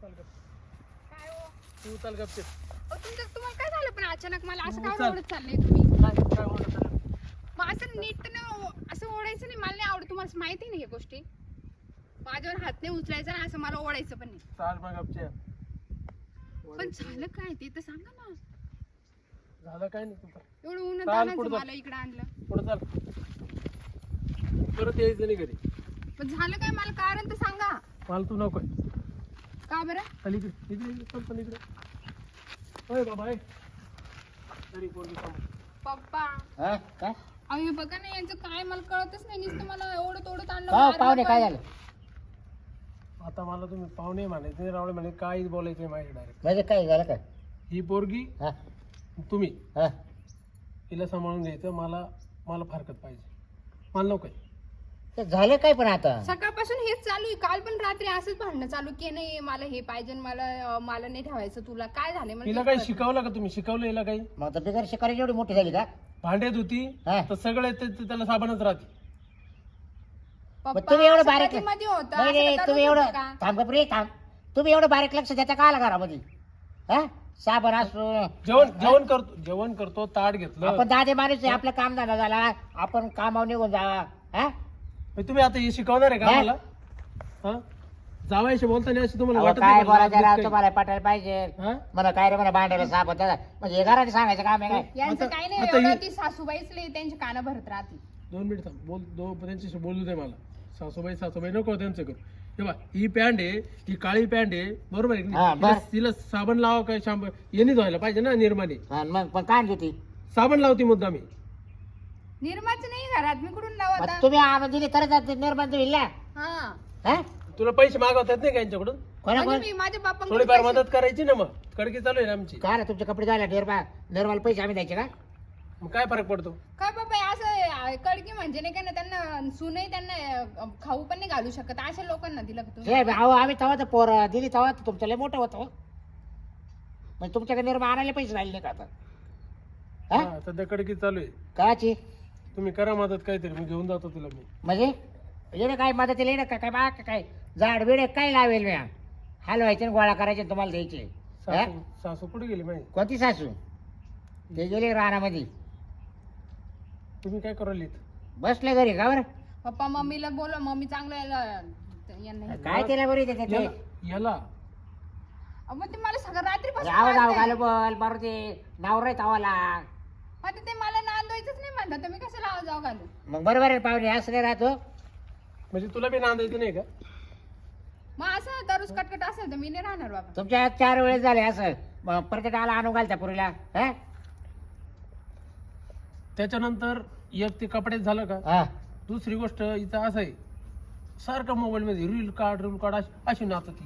काय हो? तू चाल गपचे अहो, तुमचं तुम्हाला काय झालं पण अचानक मला असं काय चल. ओढत चाललंय तुम्ही? काय काय ओरडत आहे? मग असं नीट ना असं ओढायचं नाही मला नाही आवडत तुम्हाला माहिती नाही गोष्टी? माझ्यावर हात नाही उचलायचा ना असं मला ओढायचं पण नाही. चाल मग गपचे. पण झालं काय ते तर सांगा ना. झालं काय नाही तुझं एवढं ऊन चाल आणायचं पुढं. मला इकडे आणलं. पुढे चाल. परत यायचं नाही घरी. पण झालं काय मला कारण तर सांगा. मला तू नको का बरं? चाल इकडे इकडे इकडे चल पण इकडे. होय बाबा आहे तरी पोरगी समोर. पप्पा. हा? काय? हे बघा ना यांचं काय मला कळतच नाही. नुसतं मला ओढत ओढत आणलं. हो मारलं पाहुणे काय पण. झालं? आता मला तुम्ही पाहुणे म्हणायचे नाही रावळे म्हणे काहीच बोलायचं नाही माझ्या डायरेक्ट म्हणजे काय झालं काय? ही पोरगी हा. तुम्ही. हा. हिला सांभाळून घ्यायचं मला मला फारकत पाहिजे. मला नको आहे. ते झालं काय पण आता? सकाळपासून हेच चालू आहे. काल पण रात्री असंच भांडणं चालू की नाही. मला हे पाहिजे मला अं, मला नाही ठेवायचं. तुला काय झालं मला हिला ते काही शिकवलं का तुम्ही? शिकवलं हिला काही? मग आता बिगर शिकारी एवढी मोठी झाली का? भांड्यात होती हा. तर सगळे ते ते त्याला साबणच राहते. मग तुम्ही एवढं बारीक कधी-मधी होतं, नाही असं तुम्ही एवढं का? थांब गप्रे थांब. तुम्ही एवढं बारीक लक्ष देता का आला घरामध्ये? हा? साबण असो जेवण जेवण करतो जेवण करतो ताट घेतलं. आपण दादे माणूस आहे आपलं काम धंदा झाला. आपण कामावर निघून जावा. हा? तुम्ही आता हे शिकवणार आहे का नाही. मला हा? जावायशी बोलताना अशी तुम्हाला अहो, वाटत काय नाही का? बोलायचं लाज राव तुम्हाला पटायला पाहिजे. काही? हा? मला काय रे मला भांडायला साबण दादा म्हणजे हे घराने सांगायचं काम आहे काय? यांचं आता- काही नाही आता एवढं ही- ती सासूबाईच लई त्यांची कानं भरत राहते. दोन मिनिट थांब. बोल दो त्यांच्याशी बोलू दे मला. सासूबाई सासूबाई नको त्यांचं करू तेव्हा ही पॅन्ट आहे ही काळी पॅन्ट आहे. बरोबर आहे की हा, नाही? बर. तिला- साबण लावा काय शांब यांनी धुवायला पाहिजे ना निर्माने? हा, मग पण काय होती? साबण लावती मुद्दा मी निर्माच नाही घरात. मी कुठून तुम्ही आणून दिली तरच निर्बंध होईल ना. हा. हा? तुला पैसे मागवतात नाही का यांच्याकडून? कोणा म्हणजे कोण? मी माझ्या बाप्पा थोडीफार मदत करायची ना मग. कडकी चालू आहे ना आमची. काय रे तुमचे कपडे झाले निर्मा निर्माला पैसे आम्ही द्यायचे का? मग काय फरक पडतो? काय बाबा हे असं कडकी म्हणजे नाही का ना त्यांना सुनही त्यांना अं, खाऊ पण नाही घालू शकत. अशा लोकांना दिलं का तुम्ही? हे अहो आम्ही तेव्हा तर पोर दिली तेव्हा तर तुमचं लय मोठं होतं हो. म्हणजे तुमच्याकडे निर्मा आणायला पैसे राहिले नाही का आता. हा? हा, सध्या कडकी चालू आहे. काची? तुम्ही करा मदत काहीतरी मी घेऊन जातो तुला मी. म्हणजे येणं काय मदतीला येणं का काय बा का काय? झाड बिड काय लावेल मी हलवायचे आणि गोळा करायचे आणि तुम्हाला द्यायचे. हा? सासू सासू कुठे गेली माहिती कोणती सासू? ते गेले रानामध्ये. तुम्ही काय करू लिहित बसले घरी का बरं? पप्पा मम्मीला बोला मम्मी चांगलं याला- यांना हे- काय केलं बरं इथे त्याचे? याला याला? अहो, मग ते मला सगळं रात्री राव राव घाल बोल बरं ते नाव रे तावाला. ते मला कसं लावा जाऊ घालू? मग बरोबर आहे पाहुणे असं नाही राहतो म्हणजे तुला बी नांदायचं नाही का? मग असं दररोज कटकट असेल तर मी नाही राहणार बाबा. तुमच्या चार वेळेस झाले असं. मग प्रत्येक आला आणून घालता पुरीला हा? त्याच्यानंतर एक ते कपड्यात झालं का? हा. दुसरी गोष्ट इथं असं आहे. सारखं मोबाईल मध्ये रील काढ रील काढ अशी- अशी नाचती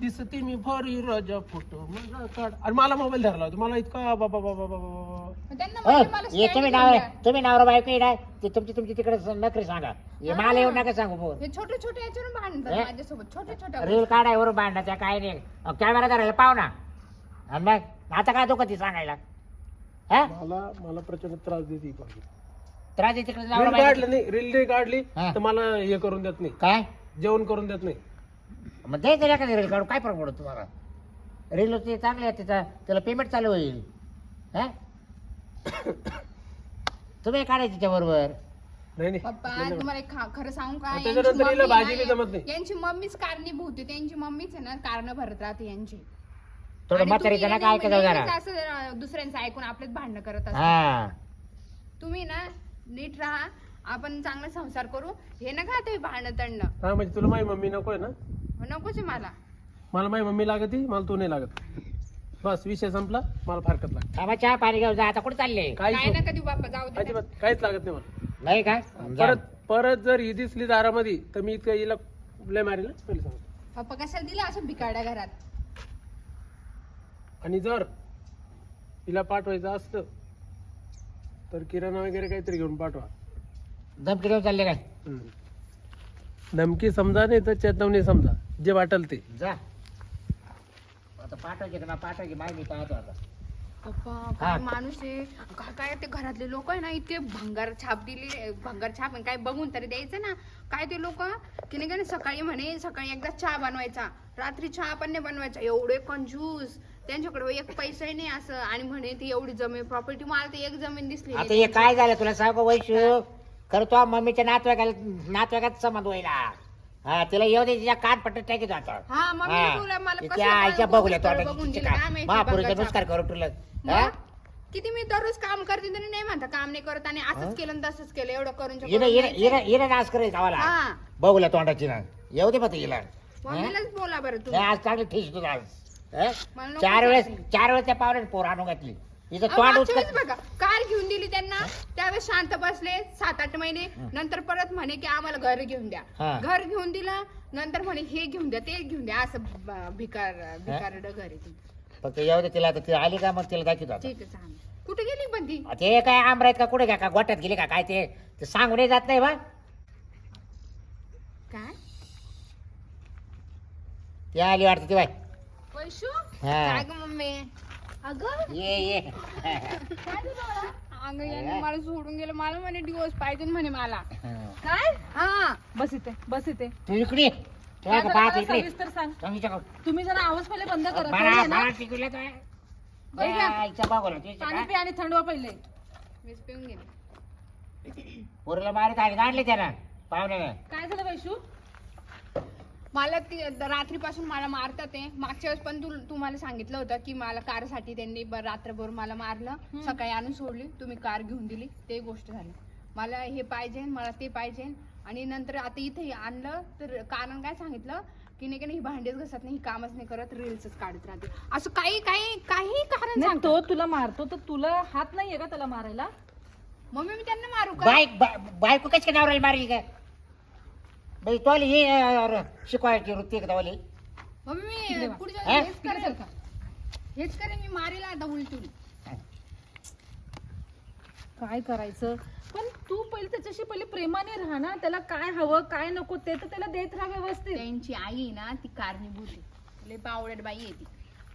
दिसते मी भारी राजा फोटो. मला काढ. आणि मला मोबाईल धरला होता. मला इतका बाबा बाबा बाबा बाबा मग त्यांना हो, म्हणजे मला हे stand तुम्ही घेऊन नाव द्या. तुम्ही नावरा बायको येणार ते तुमची तुमची तिकडे नकरी सांगा. हे हा. मला येऊन नका सांगू फोन हे छोटे छोटे याच्यावरून भांडतात हे? माझ्यासोबत. छोटे छोटे रील काढाय बांधा त्या काय नाही. कॅमेरा धरायला पाहू ना. आणि मग आता काय दुखत ती सांगायला? हा? मला मला प्रचंड त्रास देते ही पोरगी. त्रास तिकडे नवरा रील बायको काढली नाही. रील नाही काढली हा. तर मला हे करून देत नाही. काय? जेवण करून देत नाही. मग द्यायचं एखादी रील काढून काय फरक पडतो तुम्हाला? रील ते चांगले आहे त्याचा त्याला पेमेंट चालू होईल. हा? तुम्ही काढायची त्याच्याबरोबर. नाही नाही. पप्पा तुम्हाला एक खा- खरं सांगू का? आणि यांची त्याच्यानंतर हिला मम्मी भाजी बी ना, जमत नाही. यांची मम्मीच कारणीभूत आहे. त्यांची मम्मीच आहे ना कारण भरत राहते यांची. थोडं आणि म्हातारीचं ना तुम्ही काय ऐकायचं नेहमीच जरा. असं अं, दुसऱ्यांचं ऐकून आपलेच भांडणं करत असता हा. तुम्ही ना नीट राहा. आपण चांगला संसार करू. हे नका ते भांडणं हा म्हणजे तुला माझी मम्मी नको आहे ना? नकोच आहे मला. मला माझी मम्मी लागती मला तू नाही लागत. बस विषय संपला मला फारकत लागत. थांबा चहा पाणी घेऊन जा आता कुठे चालले? काहीच काय नको. नका देऊ बाप्पा जाऊ दे अजिबात काहीच लागत नाही मला. नाही का? जा. परत परत जर ही दिसली दारामध्ये तर मी इतकं हिला लय मारेल हं, पहिले सांगतो. पप्पा कशाला दिला असं बिकाड्या घरात? आणि जर हिला पाठवायचं असलं तर किराणा वगैरे काहीतरी घेऊन पाठवा. धमकी देऊन चालले काय? हम्म. धमकी समजा नाही तर चेतवणी समजा जे वाटेल ते. जा. आता पाठवायचे का ना पाठवायचे पाहतो आता. पप्पा हा. काय माणूस आहे काय काय ते घरातले लोक आहे ना इतके भंगार छाप दिली भंगार छाप काय बघून तरी द्यायचं ना. काय ते लोक? की नाही का नाही, सकाळी म्हणे सकाळी एकदा चहा बनवायचा रात्री चहा पण नाही बनवायचा एवढे कंजूस त्यांच्याकडे एक पैसाही नाही असं. आणि म्हणे ती एवढी जमीन प्रॉपर्टी मला तर एक जमीन दिसली आता नाही. हे काय झालं तुला सांग वैशू? खरं तो मम्मीच्या नातवाईकाला नातवाईकात संबंध होईल हा. तिला येऊ दे तिच्या कान पट्ट टाकी आता. हा मला तिच्या आईच्या बघूया बघून काय? माहिती महापुरुषा बघायचं. नुसकार करू तुला हा? किती मी दररोज काम करते तरी नाही म्हणता काम नाही करत आणि असंच केलं आणि तसंच केलं एवढं करून हिनं हिनं हिनं हिनं नाश करेल गावाला हा. बघूया तोंडाची ना. येऊ दे मग हिला. मम्मीलाच बोला बरं तुम्ही. आज चांगली ठेस तुझा आज. हं? मला नको चार वेळेस. चार वेळेस त्या पावऱ्याने पोर आणून घातली. हिचं अहो, तोंड मागच्या वेळेस उचकत बघा कार घेऊन दिली त्यांना. त्यावेळेस शांत बसले सात आठ महिने. नंतर परत म्हणे की आम्हाला घर घेऊन द्या. घर घेऊन दिलं नंतर म्हणे हे घेऊन द्या ते घेऊन द्या. असं ब- भिकार भिकारड घर आहे. फक्त येऊ दे तिला आता ती आली का मग तिला दाखवतो आता. ठीक आहे कुठे गेली पण ती? ते काय आंबरा आहेत का कुठे काय का? गोट्यात गेली का? काय ते? ते सांगून जात नाही बा. काय? ती आली वाटतं ती बाय वैशू हा. काय ग मम्मी? अगं. ये ये. अगं यांनी मला सोडून गेलं. मला म्हणे दिवस पाहिजे म्हणे मला. हं. काय? हा. बस इथे बस इथे. तू इकडे का पाहत सविस्तर सांग. तुम्ही जरा आवाज पहिले बंद करा. बाळा. बाई बागोला पाणी? पी आणि थंडवा पहिले. मीच पिऊन गेले. पोरीला मारित आली काढले त्याला. पाहुण्याने काय झालं वैशू? मला ती रात्रीपासून मला मारतात ते. मागच्या वेळेस पण तू तुम्हाला सांगितलं होतं की मला कारसाठी त्यांनी ब- रात्रभर मला मारलं. सकाळी आणून सोडली. तुम्ही कार घेऊन दिली. ते गोष्ट झाली. मला हे पाहिजे मला ते पाहिजे. आणि नंतर आता इथे आणलं तर कारण काय सांगितलं? की नाही की नाही ही भांडेच घसत नाही ही कामच नाही करत रील्सच काढत राहते. असं काही काही काही कारण नाही सांगतो तो तुला मारतो तर तुला हात नाहीये का त्याला मारायला? मम्मी मी त्यांना मारू का? बायको कशी काय नवऱ्याला मारली का बाई तो आली हे अं, शिकवायची वृत्ती का तवाली मम्मी मी. पुढच्या हा? हेच करेल हेच करेन मी मारेला आता उलटून. काय करायचं? पण तू पहिले त्याच्याशी पहिले प्रेमाने राहा ना. त्याला काय हवं काय नको ते तर त्याला देत राहा व्यवस्थित. त्यांची आई आहे ना ती कारणीभूत आहे. लय बावळट बाई आहे ती.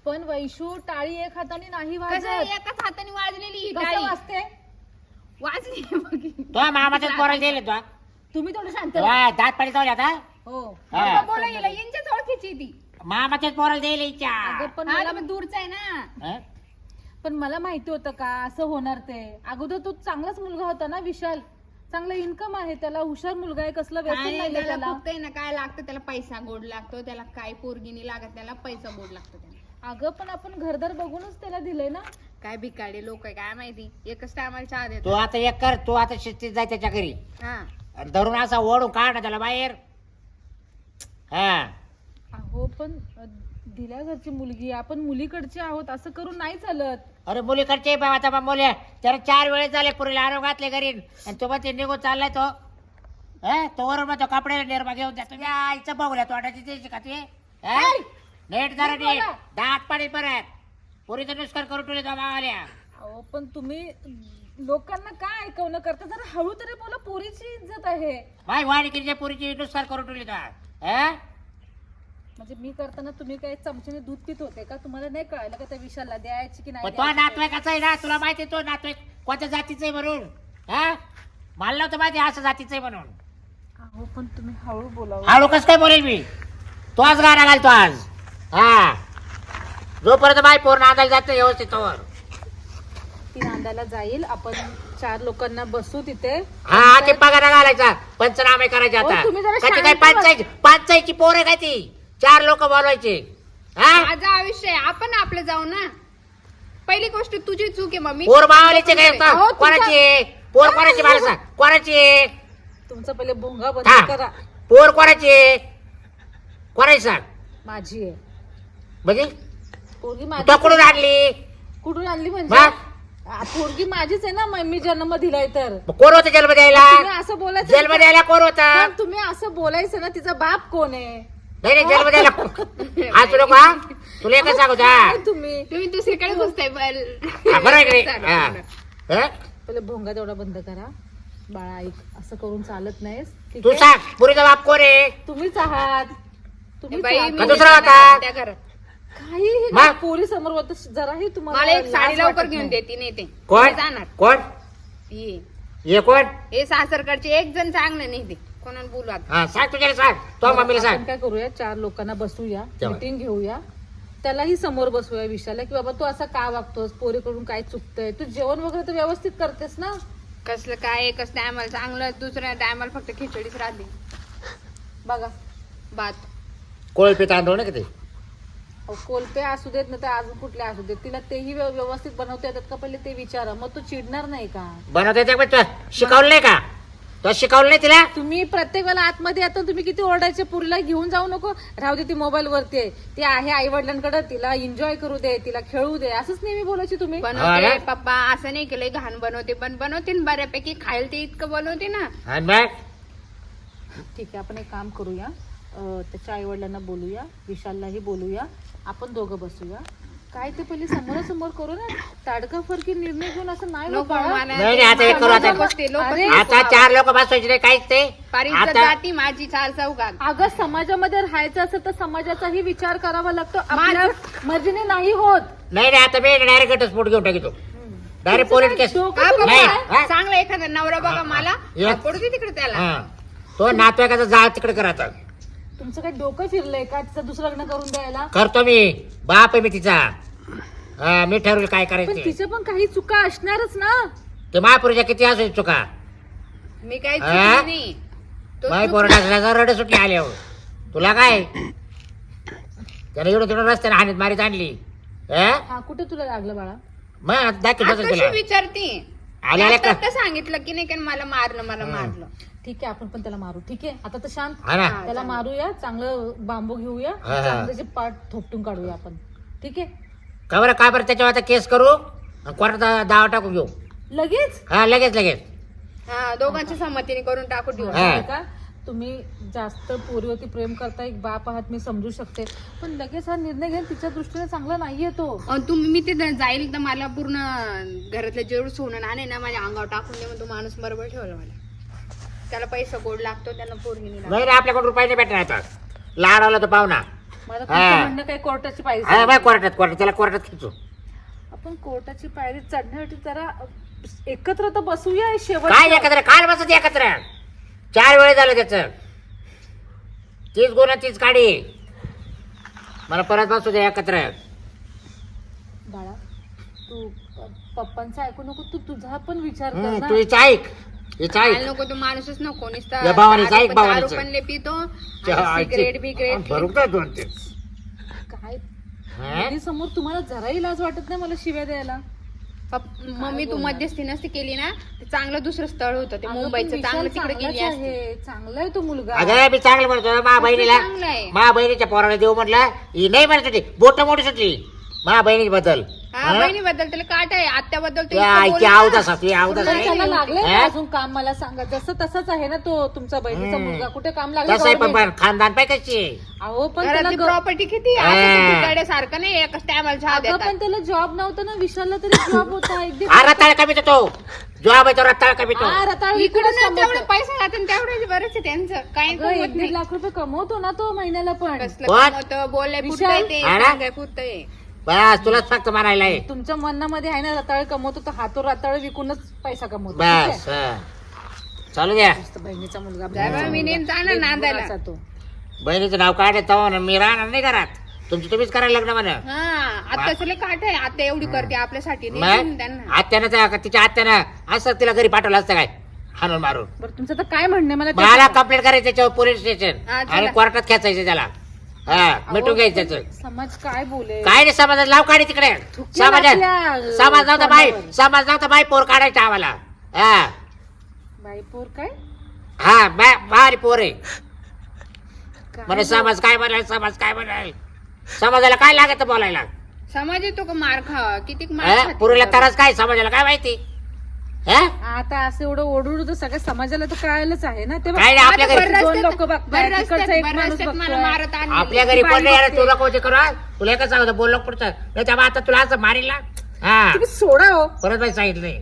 पण वैशू टाळी एक हाताने नाही कसं वाजत. एकाच हाताने वाजलेली ही कसं टाळी. वाजते? वाजली बघी. तो मामाच्याच पोराला दिले तो. तुम्ही थोडं शांत राहा. वा, दात पाडी चावले आता. हो. हा. बोला हिला यांच्याच ओळखीची ती. मामाच्याच पोराला दिले अगं इच्छा पण हा, मला तुम्ही दूरच आहे ना. हं? पण मला माहिती होतं का असं होणार ते. अगोदर तो चांगलाच मुलगा होता ना विशाल. चांगला इन्कम आहे त्याला हुशार मुलगा आहे कसलं व्यसन नाही त्याला त्याला. फक्त आहे ना काय लागतं त्याला पैसा गोड लागतो त्याला काय पोरगिनी लागत त्याला पैसा गोड लागतो त्याला. अगं पण आपण घरदार बघूनच त्याला दिलंय ना. काय भिकाडे लोक आहे काय माहिती? एकच टायमाला चहा तू देतो आता एक कर तू आता शिस्तीत जाय त्याच्या घरी. हा. आणि धरून असा ओढून काढ ना त्याला बाहेर. हा. अहो पण अ, दिल्या घरची मुलगी आपण मुलीकडचे आहोत असं करून नाही चालत. अरे मुलीकडचे बाबा आता बा मुले. त्याला चार वेळेस झाले पुरीला आरोग्य घातले घरी. आणि तो मग ते निघून चाललाय तो. हं? तो वरून मग तो कपडे निर्मा घेऊन जातो या आईचं बघूया तोंडाची त्याची का ते. हं? नीट जरा नीट नीट. बोला. दात पाडी परत पुरीचं नुसकार करून ठेवले तो मावाल्या. अहो पण तुम्ही लोकांना काय ऐकवणं करता? जरा हळू तरी बोला पोरीची इज्जत आहे. माय वाणिकीच्या पुरीची नुसकार करून ठेवली तो हं? म्हणजे मी करताना तुम्ही काय चमच्याने दूध पित होते का? तुम्हाला नाही कळालं का त्या विषयाला द्यायची की नाही तो द्यायची? नातवाईकाचा आहे ना? तुला माहिती आहे तो नातवाईक कोणत्या जातीचा आहे म्हणून? हा? मला नव्हतं माहिती असं जातीचं आहे म्हणून. अहो पण तुम्ही हळू बोलावं हळू कसं काय बोलेल मी? तोच गाणं घालतो आज. हा. जोपर्यंत माय पोर नांदायला जातो व्यवस्थित तोवर. ती नांदायला जाईल. आपण चार लोकांना बसू तिथे. हा ते पगार घालायचा. पंचनामे करायचे आता. तुम्ही जरा ते काय शांत. पंचायची पंचायची पोर आहे काय ती? चार लोक बोलवायचे. हा? माझं आयुष्य आहे. आपण आपलं जाऊ ना. पहिली गोष्ट तुझी चूक आहे मम्मी. पोर मावालीचे काय अहो, तुमचा- कोणाची आहे? पोर कोणाची मला सांग. कोणाची आहे? तुमचं पहिले भोंगा बंद हा. करा. पोर कोणाची आहे? कोणाची सांग. माझी आहे. म्हणजे? पोरगी तो माझी कुठून आणली? कुठून आणली म्हणजे? मग? आ, पोरगी माझीच आहे ना मग मी जन्म दिलाय तर. मग कोण होतं जन्म द्यायला? तुम्ही असं बोलायचं जन्म द्यायला कोण होता? पण तुम्ही असं बोलायचं ना तिचा बाप कोण आहे? नाही नाही जन्म द्यायला हा? तुला का तुला एकच सांगू का काय तुम्ही? तुम्ही दुसरीकडे घुसताय हा, बरं आहे का नाही? हा. हा? पहिले भोंगा तेवढा बंद करा. बाळा ऐक असं करून चालत नाही ठीक तू आहे? सांग पुरीचा बाप कोण आहे? तुम्हीच आहात. तुम्हीच बाई आहात. का दुसरा होता? काही मग? पोलीस समोर होतं जराही तुम्हाला मला एक लाज साडी लवकर वाटत घेऊन नाही. देते नाही ते कोण? मी जाणार. कोण? ये. ये कोण? हे सासरकडचे एक जण चांगले नाही ते. कोणाला बोलू आता. हा सांग तुझ्याला सांग. तो मम्मीला आपण सांग. काय करूया? चार लोकांना बसूया तेव्हा. मिटिंग घेऊया. त्यालाही समोर बसूया विषयाला की बाबा तू असा का वागतोस? पोरीकडून काय चुकतंय? तू जेवण वगैरे तर व्यवस्थित करतेस ना? कसलं काय कसं टायमाला चांगलं दुसऱ्या टायमाला फक्त खिचडीच राहते. बघा भात. कोळपे तांदूळ नाही का ते? कोलपे असू देत ना तर अजून कुठले असू देत. तिला तेही व्यव- व्यवस्थित बनवता येतात का? पहिले ते विचारा. मग तू चिडणार नाही का? बनवता येते पण तुला शिकवलं नाही का? तो शिकवलं नाही तिला? तुम्ही प्रत्येक वेळेला आतमध्ये येता तुम्ही किती ओरडायचे पुरीला घेऊन जाऊ नको. राहू दे ती मोबाईल वरती आहे. ती आहे आई वडिलांकडे तिला एन्जॉय करू दे तिला खेळू दे. असंच नेहमी बोलायची तुम्ही. हा बनवते ना? पप्पा असं नाही केलंय. घाण बनवते. पण बनवते ना बऱ्यापैकी. खायला ते इतकं बनवते ना. आणि मग? ठीक आहे आपण एक काम करूया. त्याच्या आई वडिलांना बोलूया विशाललाही बोलूया आपण दोघं बसूया. काय ते पहिले समोरासमोर करू ना ताडका फरकी निर्णय घेऊन असं नाही होत नको बाळा. मला नाही, नाही, आता हे करू आता. गोष्टी लोक अरे, आता चार लोक बसवायचे नाही काहीच ते. आता जाती माझी चाल चौकात अगं समाजामध्ये राहायचं असेल तर समाजाचाही विचार करावा लागतो. आपल्या मर्जीने नाही होत. नाही नाही आता मी डायरेक्ट घटस्फोट घेऊन टाकितो. डायरेक्ट पोलीस केस डोकं हा, नाही, पप्पा? चांगला एखादा नवरा बघा मला. ये. पडू दे तिकडे त्याला. हा. तो नातवाईकाचा जाळ तिकडे कर आता. तुमचं काही डोकं फिरलंय का? तिचं दुसरं लग्न करून द्यायला? करतो मी. बाप आहे मी तिचा. हा मी ठरवलं काय पण करायचं ते. तिच्या पण काही चुका असणारच ना? ते महापुरुषा किती असू चुका? मी काही हा? चुकली नाही. तो रड सुटली आल्यावर. तुला काय? त्याने एवढं तिकडं रस्त्याने हानीत मारीत आणली. हा? हा कुठे तुला लागलं बाळा? मग दाखव आता बसेल कशी तुला. विचारते. आल्या आल्या आता का? तर सांगितलं की नाही का मला मारलं मला मारलं. ठीक आहे आपण पण त्याला मारू. ठीक आहे? आता तर शांत. हा ना. त्याला मारूया चांगलं बांबू घेऊया हा. चांगलं त्याचे पाठ थोपटून काढूया आपण. ठीक आहे? का बरं? का बरं? त्याच्यावर आता केस करू? आणि कोर्टात दावा टाकून घेऊ. लगेच? हा लगेच लगेच. हा दोघांच्या संमतीने करून टाकू देऊ. हा. आहे का? तुम्ही जास्त पोरीवरती प्रेम करता एक बाप आहात मी समजू शकते. पण लगेच हा निर्णय घेऊन तिच्या दृष्टीने चांगला नाहीये तो. अन तुम्ही मी तिथं जाईल तर मला पूर्ण घरातलं जेवढं सोनं नाणे ना माझ्या अंगावर टाकून दे मग तो माणूस बरोबर ठेवला मला. त्याला पैसा गोड लागतो त्याला पोरगी नाही रे आपल्याकडून रुपये नाही भेटणार आता लाडवला तो पाहुणा मला हा. म्हणणं काही कोर्टाची हा पाहिजे कोर्टात कोर्टात त्याला कोर्टात खिचू. आपण कोर्टाची पायरी चढण्यासाठी जरा एकत्र तर बसूया शेवट काय एकत्र? काल बसत एकत्र. चार वेळे झालं त्याच. तीच गुन्हा तीच काढी मला परत बसू दे एकत्र. बाळा तू प- पप्पांचं ऐकू नको तू तुझा पण विचार कर हम्म, ना ऐक. हिचं मला ऐक नको तो माणूसच नको नुसता या भावानीचं दारू ऐक, पण- भावानीचं. दारू पण लय पितो चहा, सिगरेट ऐक. बिगरेट भरून काय दोन ते काय हा? समोर तुम्हाला जराही लाज वाटत नाही मला शिव्या द्यायला पप- मम्मी तू मध्यस्थी नसती केली ना ते चांगलं दुसरं स्थळ होतं ते अगं, पण मुंबईचं विशाल चांगलं तिकडे चांगलाच गेली असती आहे चांगला आहे तो मुलगा अगं मी चांगलं म्हणतो मा बहिणीला चांगलं आहे. मा बहिणीच्या पोराला देऊ म्हटलं ही नाही म्हणत होती बोट मोठी सुटली मा बहिणी बद्दल हा बहिणीबद्दल त्याला काट आहे आत्याबद्दल तो इतकं बोलला. आवदास आवदास त्याला लागले हा? अजून काम मला सांगा जसं तसंच आहे ना तो तुमचा बहिणीचा हम्म. मुलगा कुठे काम लागलं तसं आहे पण government? पण खानदान पाय कशी? अहो पण त्याला घरातली ग- प्रॉपर्टी किती हा. सारखं नाही एकच टायमाला चहा अगं देतात पण त्याला जॉब नव्हता ना विशालला तरी जॉब होता एक दिवस- हा रताळ कमी तो जॉब आहे तो रताळ कमी तो हा, रताळ ना कमवतो. तेवढे पैसे जातात तेवढे बरेच आहे त्यांचं काही अगं, एक कमवत दीड नाही लाख रुपये कमवतो ना तो महिन्याला पण कसलं What? कमवतं बोललंय विशाल? ते हा ना? सांगाय बस तुलाच फक्त मारायला आहे. तुमच्या मनामध्ये आहे ना रताळ कमवतो तर हातो रताळ विकूनच पैसा कमवतो ठीक आहे? बस हा. चालू द्या. मस्त बहिणीचा मुलगा. मी नांदायला. तो. बहिणीचं नाव काढत तेव्हा ना मी राहणार नाही घरात. तुमची तुम्हीच करायला लग्न म्हणा. हा आता चले काट आहे. आता एवढी करते आपल्यासाठी नाही त्यांना. आत्यानं त्या- तिच्या आत्यानं असं तिला घरी पाठवलं असतं काय? हाणून मारून. बरं तुमचं तर काय म्हणणं आहे? मला ते मला सांगा. कंप्लेंट करायचं त्याच्यावर पोलीस स्टेशन हा, चला. आणि कोर्टात खेचायचं त्याला. हा मिटून घ्यायचं त्याचं समाज काय बोले? काय नाही समाजात लाव काढी तिकडे. थुंकी समाजात. लागल्या, समाज नव्हता बाई. समाज. नव्हता बाई पोर काढायचा आम्हाला. हा. बाईपोर काय? हा बा- भारी पोर आहे. काय म्हणे समाज काय म्हणाल समाज काय म्हणाल समाजाला काय लागत बोलायला? समाज येतो का मार खा? किती मार हा? खाते? पुरीला का? तरच काय समाजाला काय माहिती? हा? आता असं एवढं ओढून तर सगळ्या समाजाला तर कळायलाच आहे ना ते काय नाही आपल्या घरी बरं दोन रस्त्यात- लोकं बघताय, बरं तिकडचा रस्त्यात- एक बरं माणूस रस्त्यात मला बघतोय. मारत आणली. आपल्या घरी बाई कोण नाही बघते. तुला कोणते करू हा? तुला एकच सांगतो बोल नको पुढचं नाही त्यामुळे आता तुला असं मारील ना हा तुम्ही सोडा हो परत बाई सांगितलंय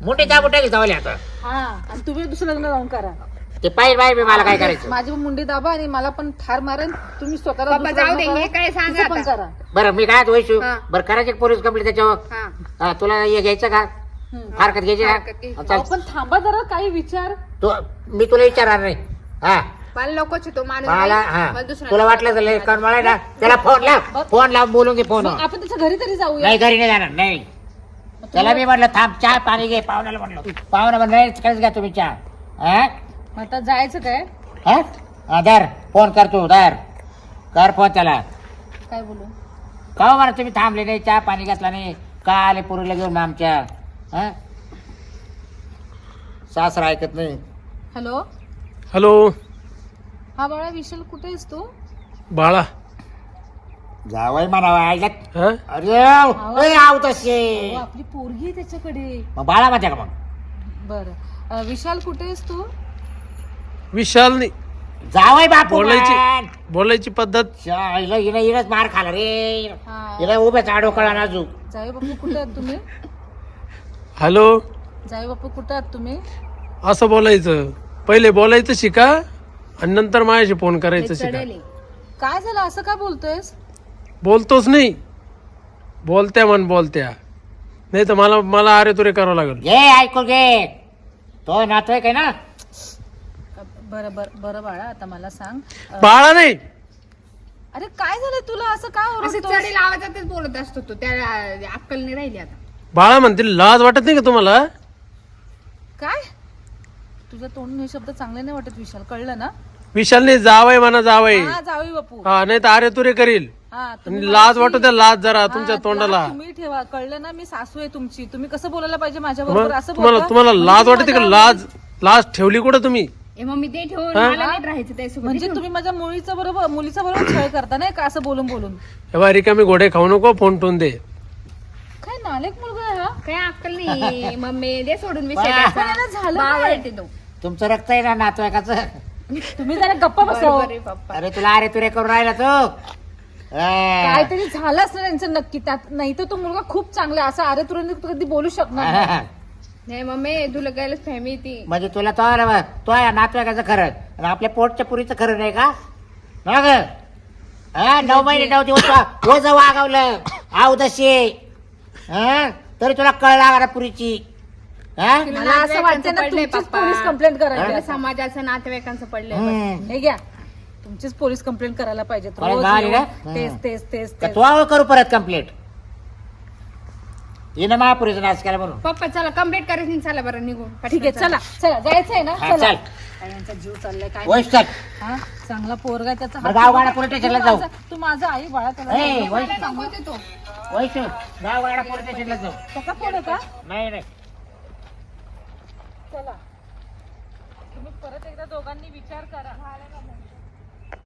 मोठे त्या मोठे जावले आता हा आणि तुम्ही दुसरं लग्न जाऊन करा ते पाहिजे बाई मी मला काय करायचं माझी पण मुंडी दाबा आणि मला पण ठार मारेन तुम्ही स्वतःला बाबा, दुसरं जाऊ दे, करा, हे काय सांगा तिचं पण आता. करा बरं मी काय वैशू हा. बरं करायचे पोलीस कंप्लीट त्याच्यावर हा हा, तुला हे घ्यायचं का. हरकत घ्यायची हरकत घे. का अहो, चल पण थांबा जरा काही विचार. तू मी तुला विचारणार नाही. हा. मला नकोच आहे तो माणूस मला नाही. हा. मला दुसरा तुला वाटलं तर कारण मला ना? त्याला फोन लाव. फोन लाव बोलून घे फोन. मग आपण त्याच्या घरी तरी जाऊया. नाही घरी नाही जाणार नाही. त्याला मी म्हटलं थांब चहा पाणी घे पाहुण्याला म्हटलं पाहुणा म्हणलं नाही खरंच घ्या तुम्ही चहा. हा? मग आता जायचं काय? हा? हा, धर. फोन कर तू धर. कर फोन त्याला. काय बोलू? का हो मला तुम्ही थांबले नाही चहा पाणी घेतला नाही? का आले पुरीला घेऊन आमच्या? हा? सासरा ऐकत नाही। हॅलो हॅलो हा बाळा विशाल कुठे आहेस तू? बाळा. जावय म्हणावं ऐकत हा? अरे ए, आव तसे अहो, आपली पोरगी आहे त्याच्याकडे. मग बाळा म्हणते का मग? बर. विशाल कुठे आहेस तू? विशाल नाही जावय बापू बोलायची म्हण. बोलायची पद्धत. च्या, हिला हिला हिलाच मार खाला रे. हा. हिला उभ्याच आडो कळा ना अजून. जाई बापू कुठे आहात तुम्ही? हॅलो? जाई बापू कुठे आहात तुम्ही? असं बोलायचं. पहिले बोलायचं शिका आणि नंतर माझ्याशी फोन करायचं शिका. चढेल. काय झालं? असं का बोलतोयस? बोलतोच नाही. बोलत्या म्हण बोलत्या. नाही तर मला मला अरे तुरे करावं लागेल. घे ऐकून घे. तो नातोय काय ना? बरं बरं बरं बाळा आता मला सांग. बाळा नाही. अरे काय झालं तुला? असं का असं बोलत असतो तो. त्या अक्कल नाही राहिली आता. बाळा म्हणतील लाज वाटत नाही का तुम्हाला? काय? तुझ्या तोंडून हे शब्द चांगले नाही वाटत विशाल कळलं ना? विशालने जावय म्हणा जावय हा जावी बापू. हा नाही तर अरे तुरे करील. हा तुम्ही आणि लाज वाटू द्या लाज जरा तुमच्या तोंडाला. तुम्ही ठेवा कळलं ना मी सासू आहे तुमची. तुम्ही कसं बोलायला पाहिजे माझ्या बरोबर? असं तुम्हाला बोलता? तुम्हाला म्हणजे लाज वाटते का? माझ्या- लाज लाज ठेवली कुठं तुम्ही? ए मग मी ते ठेवून हा? मला नाही राहायचं त्यासोबत. म्हणजे तुम्ही माझ्या मुलीचा बरोबर मुलीचा बरोबर छळ करता नाही का? असं बोलून बोलून. हे बा रिकामी घोडे खाऊ नको फोन ठेवून दे. काय नालेक मुलगा काय अक्कल नाही. मम्मी दे सोडून मी झालं बावळट काय? आहे तो. तुमचं रक्त आहे ना नातवायकाचं तुम्ही जरा गप्पा बसव बरोबर आहे पप्पा. अरे तुला अरे तुरे करून राहिला तो. हा. काहीतरी झालं असणार त्यांचं नक्की त्यात. नाही तर तो मुलगा खूप चांगला आहे. असं अरे तुरंत कधी बोलू शकणार नाही. हा. नाही मम्मी तुला गैलच फॅमिली ती. म्हणजे तुला तो तो आहे नातवायकाचं खरं. आणि आपल्या पोटच्या पुरीचं खरं नाही का? ना ग? हा नऊ महिने नऊ दिवस रोज वागवलं. आव दशी हा? तरी तुला कळ लागला पुरीची. हा? मला असं वाटतं ना पडलंय तुमचीच पप्पा. पोलीस कंप्लेंट करायची आपल्या. समाजाचं नातेवाईकांचं पडलंय हम्म. हे घ्या. तुमचीच पोलीस कंप्लेंट करायला पाहिजे. मला रोज गाडी येऊन ना? तेच हं. तेच तेच का तेच. तू करू परत कंप्लीट महापुरीचं नाच केला म्हणून. पप्पा चला कंप्लीट करायची चला बरं निघून ठीक आहे चला. चला. जायचंय ना? हा, चला. चल. काय यांचा जीव चाललाय काय हा? चांगला पोरगा आहे, त्याचा. बरं, हात- गावगाडा पोलीस स्टेशनला तू जाऊ. माझा- तू माझा आई बाळा त्याला ए, वैश गावगाडा पोलीस स्टेशनला जाऊ. त्याचा फोन आहे का? नाही नाही चला. तुम्ही परत एकदा दोघांनी विचार करा.